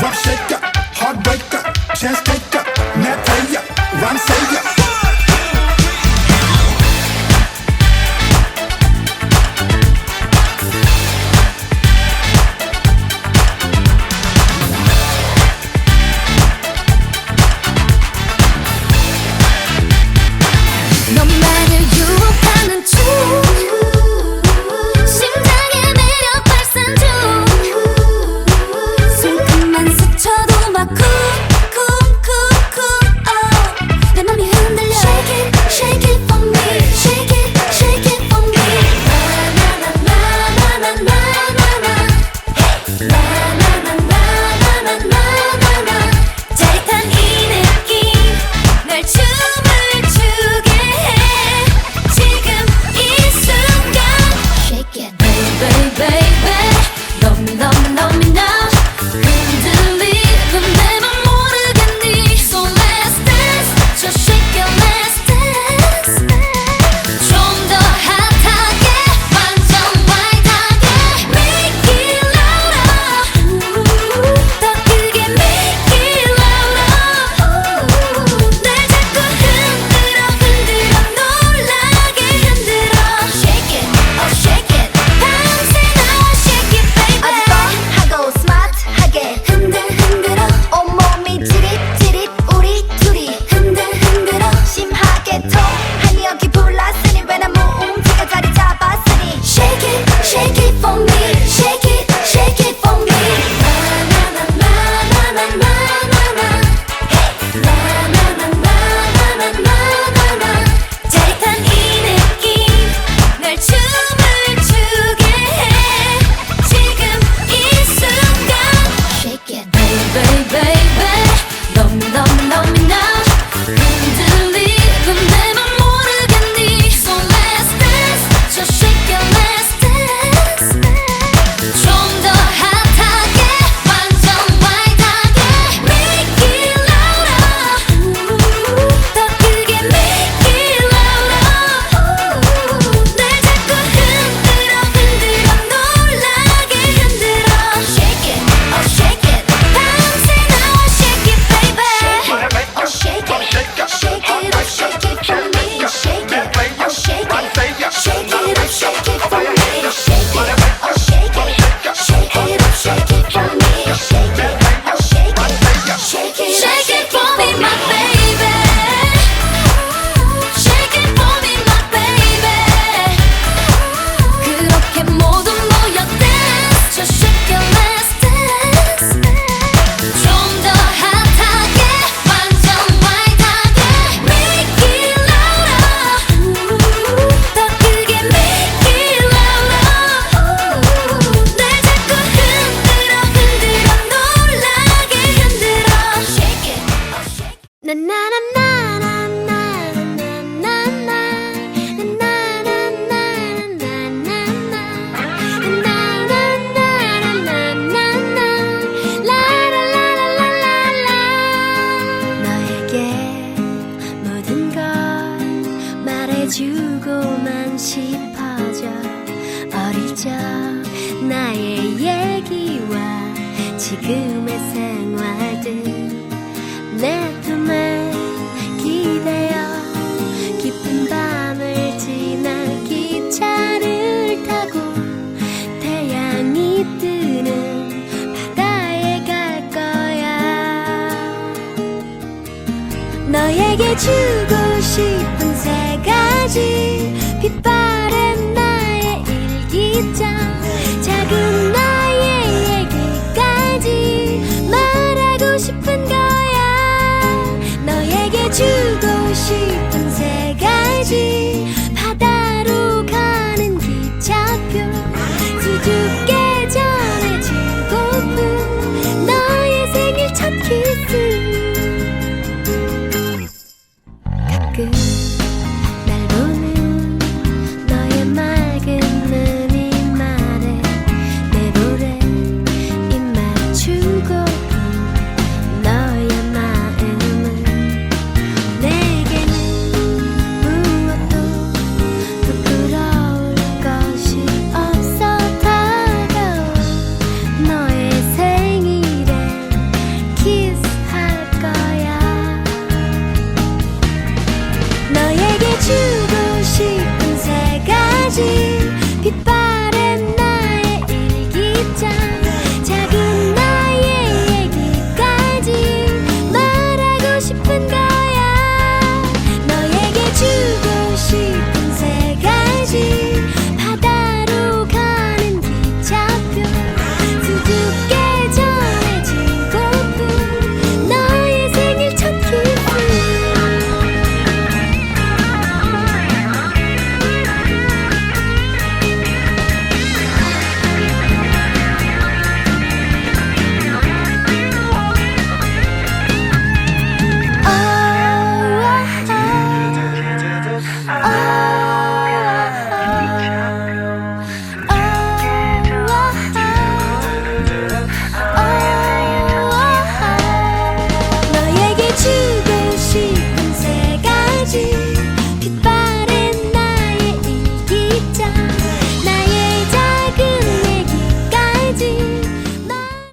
Rock shaker, heartbreaker, chance taker. 주고만 싶어져 어릴 적 나의 얘기와 지금의 생활. 주고 싶은 세 가지. 빛바랜 나의 일기장. you.